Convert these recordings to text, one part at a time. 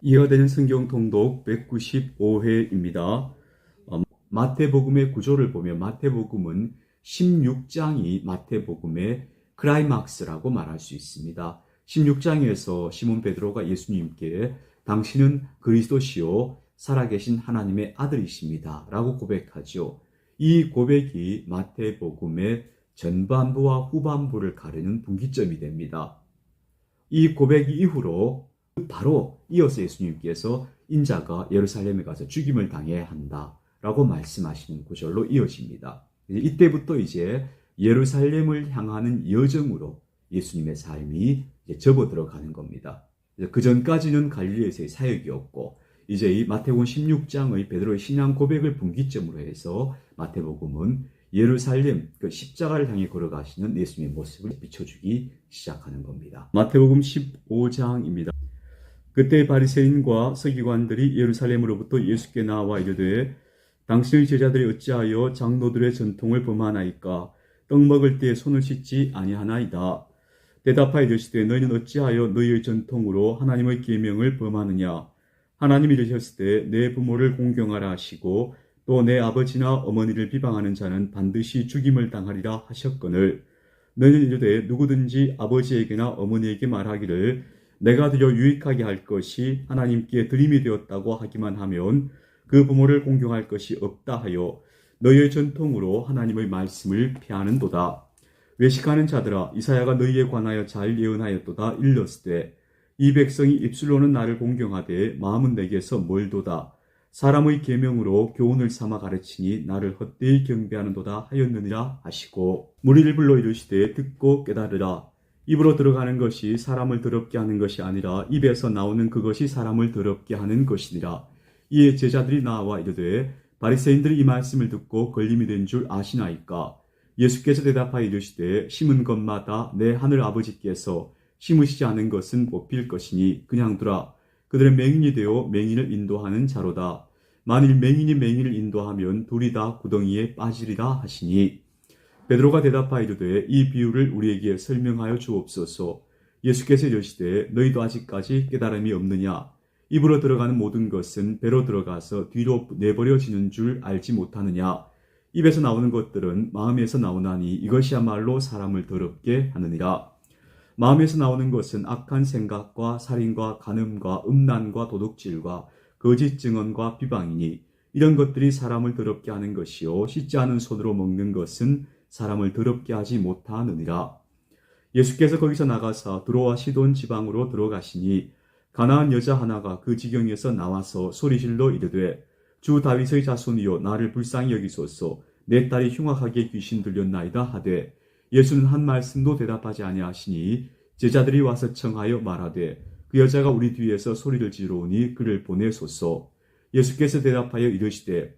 이어되는 성경 통독 195회입니다. 어, 마태복음의 구조를 보면 마태복음은 16장이 마태복음의 크라이막스라고 말할 수 있습니다. 16장에서 시몬 베드로가 예수님께 당신은 그리스도시요 살아계신 하나님의 아들이십니다. 라고 고백하죠. 이 고백이 마태복음의 전반부와 후반부를 가르는 분기점이 됩니다. 이 고백 이후로 바로 이어서 예수님께서 인자가 예루살렘에 가서 죽임을 당해야 한다라고 말씀하시는 구절로 이어집니다. 이때부터 이제 예루살렘을 향하는 여정으로 예수님의 삶이 접어 들어가는 겁니다. 그 전까지는 갈릴리에서의 사역이었고 이제 이 마태복음 16장의 베드로의 신앙 고백을 분기점으로 해서 마태복음은 예루살렘 그 십자가를 향해 걸어가시는 예수님의 모습을 비춰주기 시작하는 겁니다. 마태복음 15장입니다. 그때 바리새인과 서기관들이 예루살렘으로부터 예수께 나와 이르되 당신의 제자들이 어찌하여 장로들의 전통을 범하나이까? 떡 먹을 때 손을 씻지 아니하나이다. 대답하여 이르시되 너희는 어찌하여 너희의 전통으로 하나님의 계명을 범하느냐? 하나님이 이르셨을 때 내 부모를 공경하라 하시고 또 내 아버지나 어머니를 비방하는 자는 반드시 죽임을 당하리라 하셨거늘. 너희는 이르되 누구든지 아버지에게나 어머니에게 말하기를 내가 드려 유익하게 할 것이 하나님께 드림이 되었다고 하기만 하면 그 부모를 공경할 것이 없다 하여 너희의 전통으로 하나님의 말씀을 피하는도다. 외식하는 자들아 이사야가 너희에 관하여 잘 예언하였도다 일렀을 때이 백성이 입술로는 나를 공경하되 마음은 내게서 멀도다. 사람의 계명으로 교훈을 삼아 가르치니 나를 헛되이 경배하는도다 하였느니라 하시고 무리를 불러 이르시되 듣고 깨달으라. 입으로 들어가는 것이 사람을 더럽게 하는 것이 아니라 입에서 나오는 그것이 사람을 더럽게 하는 것이니라. 이에 제자들이 나와 이르되 바리새인들이 이 말씀을 듣고 걸림이 된 줄 아시나이까? 예수께서 대답하여 이르시되 심은 것마다 내 하늘 아버지께서 심으시지 않은 것은 뽑힐 것이니 그냥 두라. 그들은 맹인이 되어 맹인을 인도하는 자로다. 만일 맹인이 맹인을 인도하면 둘이 다 구덩이에 빠지리라 하시니 베드로가 대답하여 이르되 이 비유를 우리에게 설명하여 주옵소서. 예수께서 이르시되 너희도 아직까지 깨달음이 없느냐? 입으로 들어가는 모든 것은 배로 들어가서 뒤로 내버려지는 줄 알지 못하느냐? 입에서 나오는 것들은 마음에서 나오나니 이것이야말로 사람을 더럽게 하느니라. 마음에서 나오는 것은 악한 생각과 살인과 간음과 음란과 도둑질과 거짓 증언과 비방이니 이런 것들이 사람을 더럽게 하는 것이요 씻지 않은 손으로 먹는 것은 사람을 더럽게 하지 못하느니라. 예수께서 거기서 나가사 두로와 시돈 지방으로 들어가시니 가나안 여자 하나가 그 지경에서 나와서 소리질러 이르되 주 다윗의 자손이여 나를 불쌍히 여기소서 내 딸이 흉악하게 귀신 들렸나이다 하되 예수는 한 말씀도 대답하지 아니하시니 제자들이 와서 청하여 말하되 그 여자가 우리 뒤에서 소리를 지르오니 그를 보내소서 예수께서 대답하여 이르시되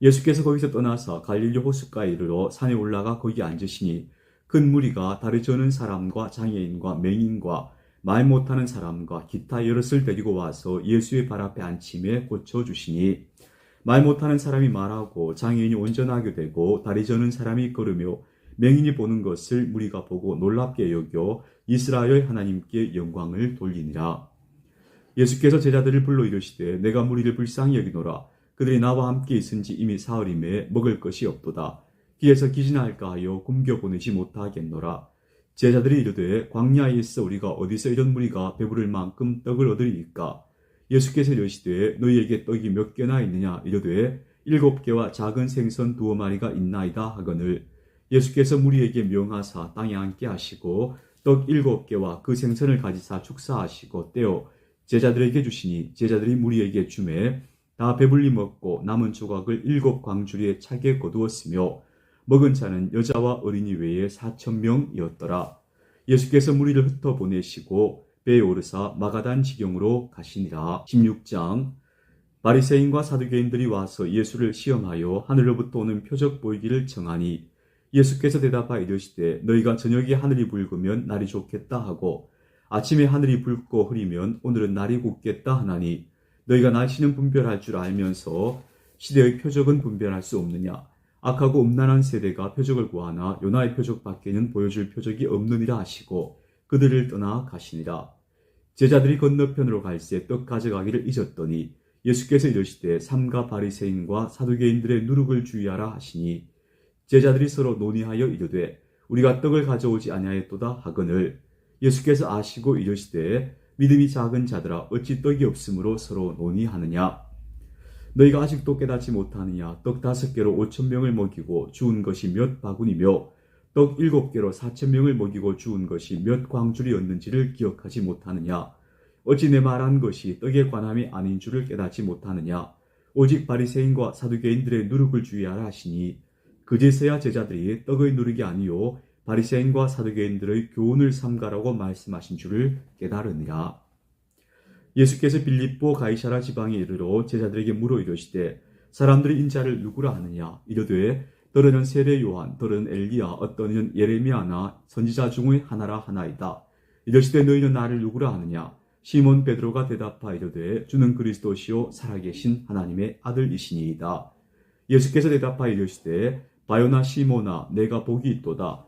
예수께서 거기서 떠나서 갈릴리 호숫가에 이르러 산에 올라가 거기 앉으시니 큰 무리가 다리 저는 사람과 장애인과 맹인과 말 못하는 사람과 기타 여럿을 데리고 와서 예수의 발 앞에 앉힘에 고쳐주시니 말 못하는 사람이 말하고 장애인이 온전하게 되고 다리 저는 사람이 걸으며 맹인이 보는 것을 무리가 보고 놀랍게 여겨 이스라엘 하나님께 영광을 돌리니라. 예수께서 제자들을 불러 이르시되 내가 무리를 불쌍히 여기노라. 그들이 나와 함께 있은지 이미 사흘임에 먹을 것이 없도다. 길에서 기진할까 하여 굶겨 보내지 못하겠노라. 제자들이 이르되 광야에 있어 우리가 어디서 이런 무리가 배부를 만큼 떡을 얻으리까? 예수께서 이르시되 너희에게 떡이 몇 개나 있느냐 이르되 일곱 개와 작은 생선 두어 마리가 있나이다 하거늘 예수께서 무리에게 명하사 땅에 앉게 하시고 떡 일곱 개와 그 생선을 가지사 축사하시고 떼어 제자들에게 주시니 제자들이 무리에게 주매 다 배불리 먹고 남은 조각을 일곱 광주리에 차게 거두었으며 먹은 자는 여자와 어린이 외에 사천 명이었더라. 예수께서 무리를 흩어 보내시고 배에 오르사 마가단 지경으로 가시니라. 16장 바리새인과 사두개인들이 와서 예수를 시험하여 하늘로부터 오는 표적 보이기를 청하니 예수께서 대답하여 이르시되 너희가 저녁에 하늘이 붉으면 날이 좋겠다 하고 아침에 하늘이 붉고 흐리면 오늘은 날이 곱겠다 하나니 너희가 날씨는 분별할 줄 알면서 시대의 표적은 분별할 수 없느냐? 악하고 음란한 세대가 표적을 구하나 요나의 표적 밖에는 보여줄 표적이 없느니라 하시고 그들을 떠나 가시니라. 제자들이 건너편으로 갈새 떡 가져가기를 잊었더니 예수께서 이르시되 삼가 바리새인과 사두개인들의 누룩을 주의하라 하시니 제자들이 서로 논의하여 이르되 우리가 떡을 가져오지 아니하였도다 하거늘. 예수께서 아시고 이르시되 믿음이 작은 자들아 어찌 떡이 없으므로 서로 논의하느냐? 너희가 아직도 깨닫지 못하느냐? 떡 다섯 개로 오천 명을 먹이고 주운 것이 몇 바구니며 떡 일곱 개로 사천 명을 먹이고 주운 것이 몇 광줄이었는지를 기억하지 못하느냐? 어찌 내 말한 것이 떡에 관함이 아닌 줄을 깨닫지 못하느냐? 오직 바리새인과 사두개인들의 누룩을 주의하라 하시니 그제서야 제자들이 떡의 누룩이 아니요 바리새인과 사두개인들의 교훈을 삼가라고 말씀하신 줄을 깨달으니라. 예수께서 빌립보 가이사라 지방에 이르러 제자들에게 물어 이르시되 사람들이 인자를 누구라 하느냐 이르되 너는 세례 요한 너는 엘리야 어떤 이는 예레미야나 선지자 중의 하나라 하나이다. 이르시되 너희는 나를 누구라 하느냐 시몬 베드로가 대답하 이르되 주는 그리스도시요 살아계신 하나님의 아들이시니이다. 예수께서 대답하여 이르시되 바요나 시모나 내가 복이 있도다.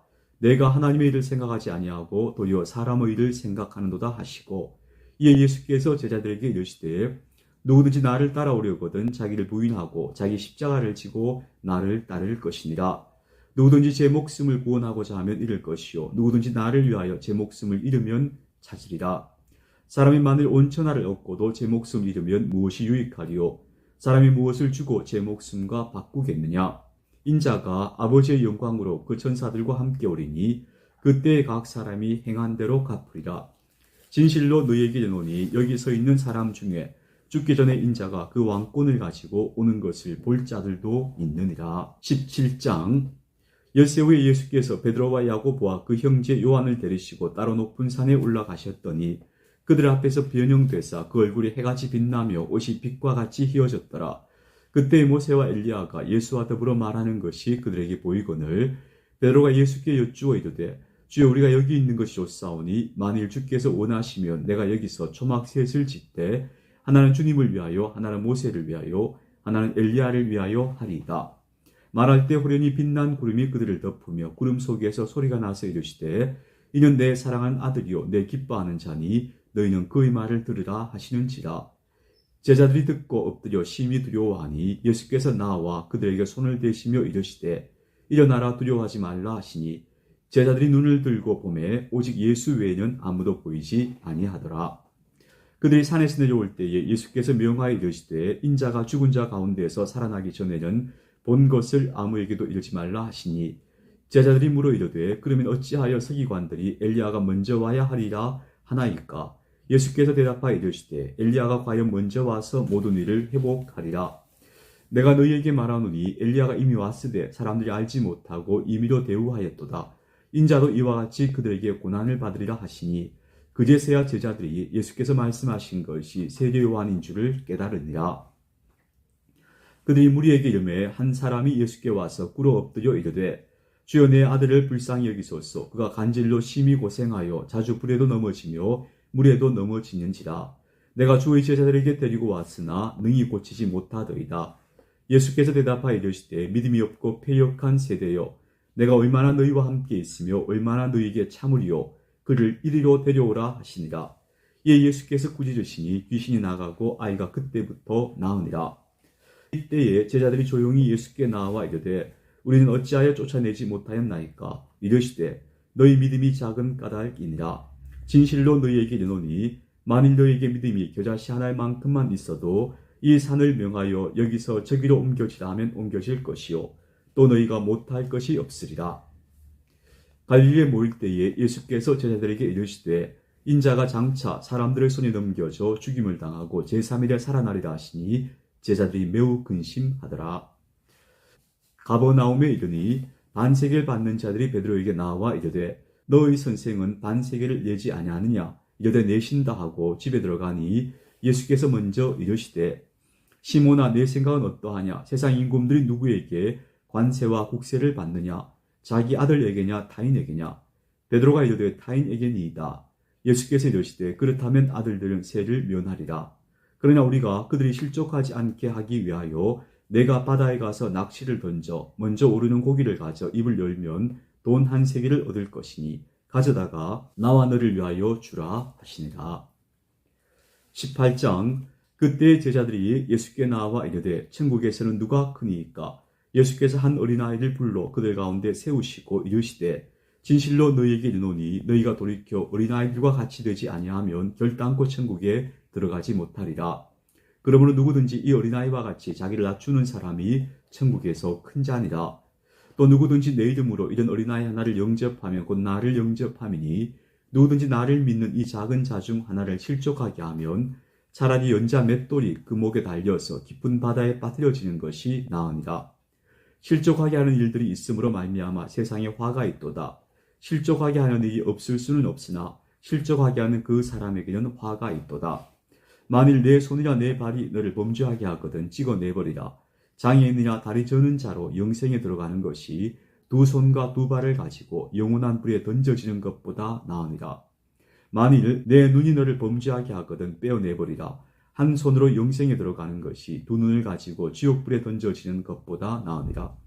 내가 하나님의 일을 생각하지 아니하고 도리어 사람의 일을 생각하는도다 하시고 이에 예수께서 제자들에게 이르시되 누구든지 나를 따라오려거든 자기를 부인하고 자기 십자가를 지고 나를 따를 것이니라. 누구든지 제 목숨을 구원하고자 하면 잃을 것이요 누구든지 나를 위하여 제 목숨을 잃으면 찾으리라. 사람이 만일 온천하를 얻고도 제 목숨을 잃으면 무엇이 유익하리요? 사람이 무엇을 주고 제 목숨과 바꾸겠느냐? 인자가 아버지의 영광으로 그 천사들과 함께 오리니 그때 각 사람이 행한 대로 갚으리라. 진실로 너희에게 이르노니 여기 서 있는 사람 중에 죽기 전에 인자가 그 왕권을 가지고 오는 것을 볼 자들도 있느니라. 17장 열세 후에 예수께서 베드로와 야고보와 그 형제 요한을 데리시고 따로 높은 산에 올라가셨더니 그들 앞에서 변형되사 그 얼굴이 해같이 빛나며 옷이 빛과 같이 휘어졌더라. 그때 모세와 엘리야가 예수와 더불어 말하는 것이 그들에게 보이거늘 베드로가 예수께 여쭈어 이르되 주여 우리가 여기 있는 것이 좋사오니 만일 주께서 원하시면 내가 여기서 초막 셋을 짓되 하나는 주님을 위하여 하나는 모세를 위하여 하나는 엘리야를 위하여 하리이다. 말할 때 호련히 빛난 구름이 그들을 덮으며 구름 속에서 소리가 나서 이르시되 이는 내 사랑한 아들이요 내 기뻐하는 자니 너희는 그의 말을 들으라 하시는지라 제자들이 듣고 엎드려 심히 두려워하니 예수께서 나와 그들에게 손을 대시며 이르시되 일어나라 두려워하지 말라 하시니 제자들이 눈을 들고 보매 오직 예수 외에는 아무도 보이지 아니하더라. 그들이 산에서 내려올 때에 예수께서 명하여 이르시되 인자가 죽은 자 가운데서 살아나기 전에는 본 것을 아무에게도 이르지 말라 하시니 제자들이 물어 이르되 그러면 어찌하여 서기관들이 엘리야가 먼저 와야 하리라 하나이까 예수께서 대답하여 이르시되 엘리야가 과연 먼저 와서 모든 일을 회복하리라. 내가 너희에게 말하노니 엘리야가 이미 왔으되 사람들이 알지 못하고 임의로 대우하였도다. 인자도 이와 같이 그들에게 고난을 받으리라 하시니 그제서야 제자들이 예수께서 말씀하신 것이 세례 요한인 줄을 깨달으니라. 그들이 무리에게 이름에 한 사람이 예수께 와서 꿇어 엎드려 이르되 주여 내 아들을 불쌍히 여기소서. 그가 간질로 심히 고생하여 자주 불에도 넘어지며 물에도 넘어지는지라 내가 주의 제자들에게 데리고 왔으나 능히 고치지 못하더이다. 예수께서 대답하여 이르시되 믿음이 없고 패역한 세대여 내가 얼마나 너희와 함께 있으며 얼마나 너희에게 참으리요 그를 이리로 데려오라 하시니라. 이에 예수께서 꾸짖으시니 귀신이 나가고 아이가 그때부터 나으니라. 이때에 제자들이 조용히 예수께 나와 이르되 우리는 어찌하여 쫓아내지 못하였나이까 이르시되 너희 믿음이 작은 까닭이니라. 진실로 너희에게 이르노니 만일 너희에게 믿음이 겨자씨 하나의 만큼만 있어도 이 산을 명하여 여기서 저기로 옮겨지라 하면 옮겨질 것이요 또 너희가 못할 것이 없으리라. 갈릴리에 모일 때에 예수께서 제자들에게 이르시되 인자가 장차 사람들의 손에 넘겨져 죽임을 당하고 제3일에 살아나리라 하시니 제자들이 매우 근심하더라. 가버나움에 이르니 반세계를 받는 자들이 베드로에게 나와 이르되 너희 선생은 반세계를 내지 아니하느냐? 이르되 내신다 하고 집에 들어가니 예수께서 먼저 이르시되 시몬아 내 생각은 어떠하냐? 세상 임금들이 누구에게 관세와 국세를 받느냐? 자기 아들에게냐? 타인에게냐? 베드로가 이르되 타인에게니이다. 예수께서 이르시되 그렇다면 아들들은 세를 면하리라. 그러나 우리가 그들이 실족하지 않게 하기 위하여 내가 바다에 가서 낚시를 던져 먼저 오르는 고기를 가져 입을 열면 돈 한 세기를 얻을 것이니 가져다가 나와 너를 위하여 주라 하시니라. 18장 그때 제자들이 예수께 나와 이르되 천국에서는 누가 크니이까 예수께서 한 어린아이를 불러 그들 가운데 세우시고 이르시되 진실로 너희에게 이르노니 너희가 돌이켜 어린아이들과 같이 되지 아니하면 결단코 천국에 들어가지 못하리라. 그러므로 누구든지 이 어린아이와 같이 자기를 낮추는 사람이 천국에서 큰 자니라. 또 누구든지 내 이름으로 이런 어린아이 하나를 영접하면 곧 나를 영접함이니 누구든지 나를 믿는 이 작은 자 중 하나를 실족하게 하면 차라리 연자 맷돌이 그 목에 달려서 깊은 바다에 빠뜨려지는 것이 나으니라. 실족하게 하는 일들이 있으므로 말미암아 세상에 화가 있도다. 실족하게 하는 일이 없을 수는 없으나 실족하게 하는 그 사람에게는 화가 있도다. 만일 내 손이나 내 발이 너를 범죄하게 하거든 찍어내버리라. 장애인이나 다리 저는 자로 영생에 들어가는 것이 두 손과 두 발을 가지고 영원한 불에 던져지는 것보다 나으니라. 만일 내 눈이 너를 범죄하게 하거든 빼어내버리라. 한 손으로 영생에 들어가는 것이 두 눈을 가지고 지옥불에 던져지는 것보다 나으니라.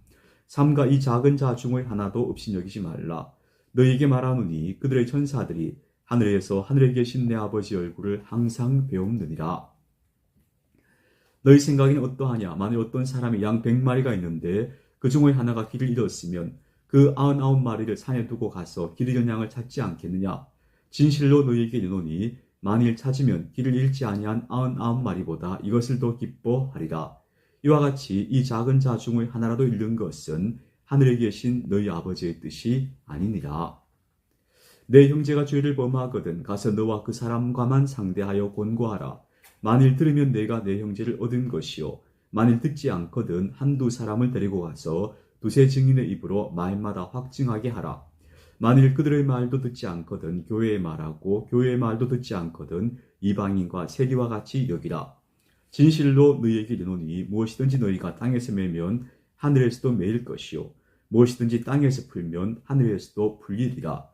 삼가 이 작은 자 중의 하나도 없이 여기지 말라. 너희에게 말하노니 그들의 천사들이 하늘에서 하늘에 계신 내 아버지 얼굴을 항상 배움느니라. 너희 생각에는 어떠하냐? 만일 어떤 사람이 양 백마리가 있는데 그 중의 하나가 길을 잃었으면 그 아흔아홉 마리를 산에 두고 가서 길 잃은 양을 찾지 않겠느냐? 진실로 너희에게 이르노니 만일 찾으면 길을 잃지 아니한 아흔아홉 마리보다 이것을 더 기뻐하리라. 이와 같이 이 작은 자 중의 하나라도 잃는 것은 하늘에 계신 너희 아버지의 뜻이 아니니라. 내 형제가 죄를 범하거든 가서 너와 그 사람과만 상대하여 권고하라. 만일 들으면 내가 내 형제를 얻은 것이요. 만일 듣지 않거든 한두 사람을 데리고 가서 두세 증인의 입으로 말마다 확증하게 하라. 만일 그들의 말도 듣지 않거든 교회의 말하고 교회의 말도 듣지 않거든 이방인과 세리와 같이 여기라. 진실로 너희에게 이르노니 무엇이든지 너희가 땅에서 매면 하늘에서도 매일 것이요. 무엇이든지 땅에서 풀면 하늘에서도 풀리리라.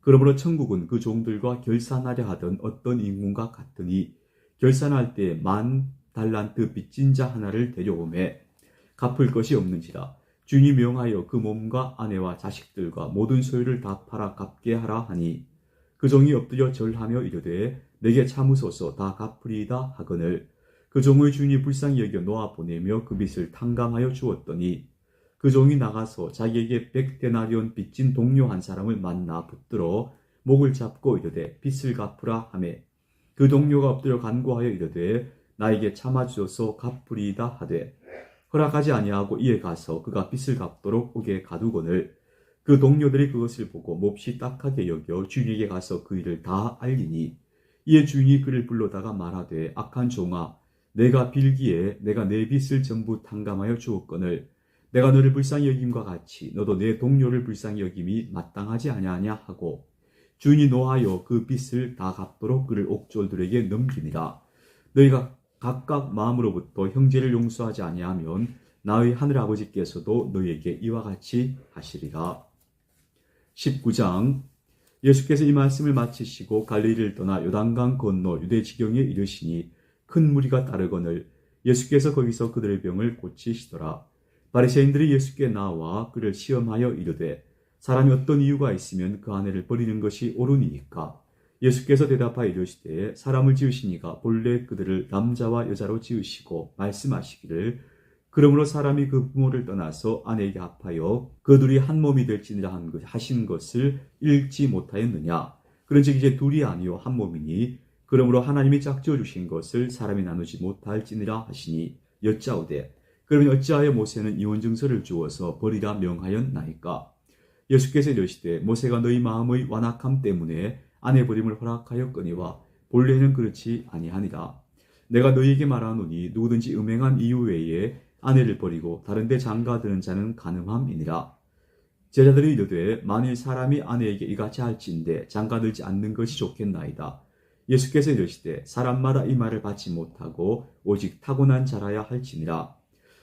그러므로 천국은 그 종들과 결산하려 하던 어떤 인군과 같으니 결산할 때 만 달란트 빚진 자 하나를 데려오매 갚을 것이 없는지라. 주인이 명하여 그 몸과 아내와 자식들과 모든 소유를 다 팔아 갚게 하라 하니 그 종이 엎드려 절하며 이르되 내게 참으소서 다 갚으리이다 하거늘. 그 종의 주인이 불쌍히 여겨 놓아 보내며 그 빚을 탕감하여 주었더니 그 종이 나가서 자기에게 백데나리온 빚진 동료 한 사람을 만나 붙들어 목을 잡고 이르되 빚을 갚으라 하매. 그 동료가 엎드려 간구하여 이르되 나에게 참아주소서 갚으리이다 하되 허락하지 아니하고 이에 가서 그가 빚을 갚도록 옥에 가두거늘 그 동료들이 그것을 보고 몹시 딱하게 여겨 주인에게 가서 그 일을 다 알리니 이에 주인이 그를 불러다가 말하되 악한 종아 내가 빌기에 내가 내 빚을 전부 탕감하여 주었거늘 내가 너를 불쌍히 여김과 같이 너도 내 동료를 불쌍히 여김이 마땅하지 아니하냐 하고 주인이 노하여 그 빚을 다 갚도록 그를 옥졸들에게 넘기니라 너희가 각각 마음으로부터 형제를 용서하지 아니하면 나의 하늘 아버지께서도 너희에게 이와 같이 하시리라 19장 예수께서 이 말씀을 마치시고 갈릴리를 떠나 요단강 건너 유대 지경에 이르시니 큰 무리가 따르거늘 예수께서 거기서 그들의 병을 고치시더라. 바리새인들이 예수께 나와 그를 시험하여 이르되 사람이 어떤 이유가 있으면 그 아내를 버리는 것이 옳으니이까? 예수께서 대답하여 이르시되 사람을 지으시니가 본래 그들을 남자와 여자로 지으시고 말씀하시기를 그러므로 사람이 그 부모를 떠나서 아내에게 합하여 그 둘이 한 몸이 될지니라 하신 것을 읽지 못하였느냐? 그런즉 이제 둘이 아니요 한 몸이니 그러므로 하나님이 짝지어 주신 것을 사람이 나누지 못할지니라 하시니 여짜오되 그러면 어찌하여 모세는 이혼 증서를 주어서 버리라 명하였나이까? 예수께서 이르시되 모세가 너희 마음의 완악함 때문에 아내 버림을 허락하였거니와 본래는 그렇지 아니하니라. 내가 너희에게 말하노니 누구든지 음행한 이유 외에 아내를 버리고 다른 데 장가드는 자는 가늠함이니라. 제자들이 이르되 만일 사람이 아내에게 이같이 할진대 장가들지 않는 것이 좋겠나이다. 예수께서 이르시되 사람마다 이 말을 받지 못하고 오직 타고난 자라야 할지니라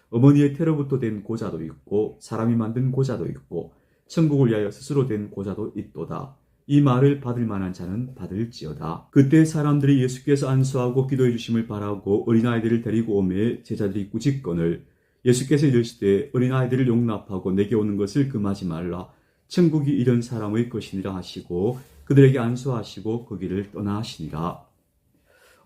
어머니의 태로부터 된 고자도 있고 사람이 만든 고자도 있고 천국을 위하여 스스로 된 고자도 있도다 이 말을 받을 만한 자는 받을지어다. 그때 사람들이 예수께서 안수하고 기도해 주심을 바라고 어린아이들을 데리고 오매 제자들이 꾸짖건을 예수께서 이르시되 어린아이들을 용납하고 내게 오는 것을 금하지 말라. 천국이 이런 사람의 것이니라 하시고 그들에게 안수하시고 거기를 떠나시니라.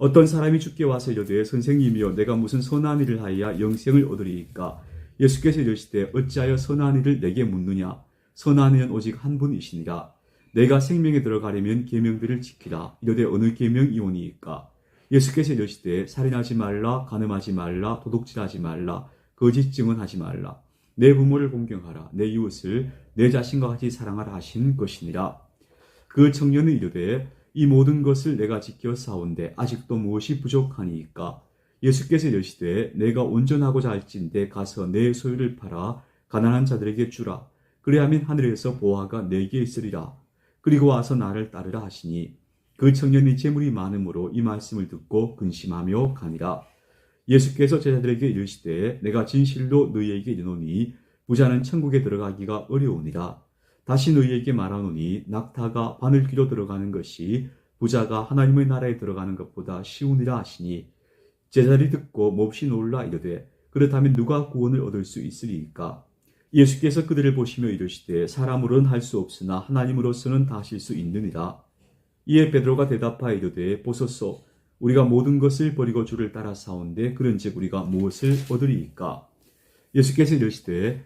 어떤 사람이 죽게 와서 이르되 선생님이여 내가 무슨 선한 일을 하여야 영생을 얻으리이까? 예수께서 이르시되 어찌하여 선한 일을 내게 묻느냐? 선한 이는 오직 한 분이시니라. 내가 생명에 들어가려면 계명들을 지키라. 이르되 어느 계명이오니이까? 예수께서 이르시되 살인하지 말라 간음하지 말라 도둑질하지 말라 거짓 증언하지 말라. 내 부모를 공경하라. 내 이웃을 내 자신과 같이 사랑하라 하신 것이니라. 그 청년은 이르되 이 모든 것을 내가 지켜 싸운데 아직도 무엇이 부족하니이까? 예수께서 이르시되 내가 온전하고자 할진대 가서 내 소유를 팔아 가난한 자들에게 주라. 그리하면 하늘에서 보화가 내게 있으리라. 그리고 와서 나를 따르라 하시니 그 청년이 재물이 많음으로 이 말씀을 듣고 근심하며 가니라. 예수께서 제자들에게 이르시되 내가 진실로 너희에게 이르노니 부자는 천국에 들어가기가 어려우니라 다시 너희에게 말하노니 낙타가 바늘 귀로 들어가는 것이 부자가 하나님의 나라에 들어가는 것보다 쉬우니라 하시니 제자들이 듣고 몹시 놀라 이르되 그렇다면 누가 구원을 얻을 수 있으리이까? 예수께서 그들을 보시며 이르시되 사람으로는 할 수 없으나 하나님으로서는 다 하실 수 있느니라. 이에 베드로가 대답하여 이르되 보소서 우리가 모든 것을 버리고 주를 따라 사온데 그런즉 우리가 무엇을 얻으리이까? 예수께서 이르시되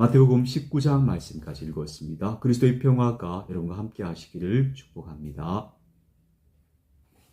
마태복음 19장 말씀까지 읽었습니다. 그리스도의 평화가 여러분과 함께 하시기를 축복합니다.